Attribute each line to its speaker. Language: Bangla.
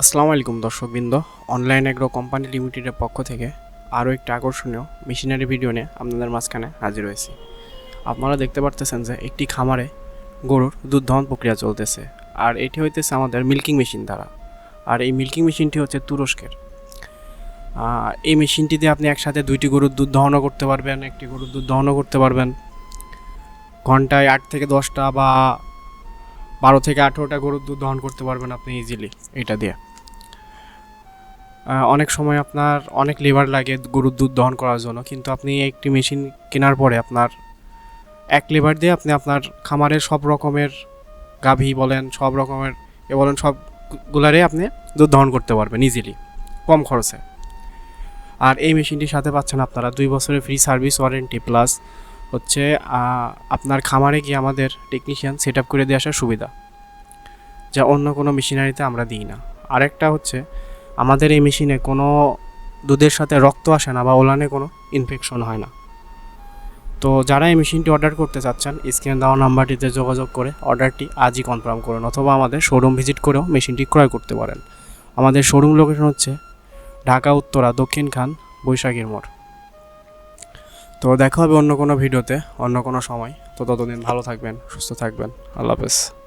Speaker 1: আসসালামু আলাইকুম দর্শকবৃন্দ। অনলাইন এগ্রো কোম্পানি লিমিটেডের পক্ষ থেকে আরও একটি আকর্ষণীয় মেশিনারি ভিডিও নিয়ে আপনাদের মাঝখানে হাজির হয়েছি। আপনারা দেখতে পারতেছেন যে একটি খামারে গরুর দুধ দহন প্রক্রিয়া চলতেছে, আর এটি হইতেছে আমাদের মিল্কিং মেশিন দ্বারা। আর এই মিল্কিং মেশিনটি হচ্ছে তুরস্কের। এই মেশিনটি দিয়ে আপনি একসাথে দুইটি গরুর দুধ দহনও করতে পারবেন, একটি গরুর দুধ দহনও করতে পারবেন। ঘন্টায় আট থেকে দশটা বা বারো থেকে আঠেরোটা গরুর দুধ দহন করতে পারবেন আপনি ইজিলি এটা দিয়ে। অনেক সময় আপনার অনেক লেবার লাগে গরুর দুধ দহন করার জন্য, কিন্তু আপনি একটি মেশিন কেনার পরে আপনার এক লেবার দিয়ে আপনি আপনার খামারের সব রকমের গাভী বলেন, সব রকমের এ বলেন সবগুলারে আপনি দুধ দহন করতে পারবেন ইজিলি কম খরচে। আর এই মেশিনটির সাথে পাচ্ছেন আপনারা দুই বছরের ফ্রি সার্ভিস ওয়ারেন্টি প্লাস হচ্ছে আপনার খামারে গিয়ে আমাদের টেকনিশিয়ান সেট আপ করে দিয়ে আসার সুবিধা, যা অন্য কোনো মেশিনারিতে আমরা দিই না। আরেকটা হচ্ছে আমাদের এই মেশিনে কোনো দুধের সাথে রক্ত আসে না বা ওলানে কোনো ইনফেকশন হয় না। তো যারা এই মেশিনটি অর্ডার করতে চাচ্ছেন, স্ক্রিনে দেওয়া নাম্বারটিতে যোগাযোগ করে অর্ডারটি আজই কনফার্ম করুন অথবা আমাদের শোরুম ভিজিট করেও মেশিনটি ক্রয় করতে পারেন। আমাদের শোরুম লোকেশন হচ্ছে ঢাকা, উত্তরা, দক্ষিণ খান, বৈশাখীর মোড়। তো দেখা হবে অন্য কোনো ভিডিওতে, অন্য কোনো সময়। তো ততদিন ভালো থাকবেন, সুস্থ থাকবেন। আল্লাহ হাফেজ।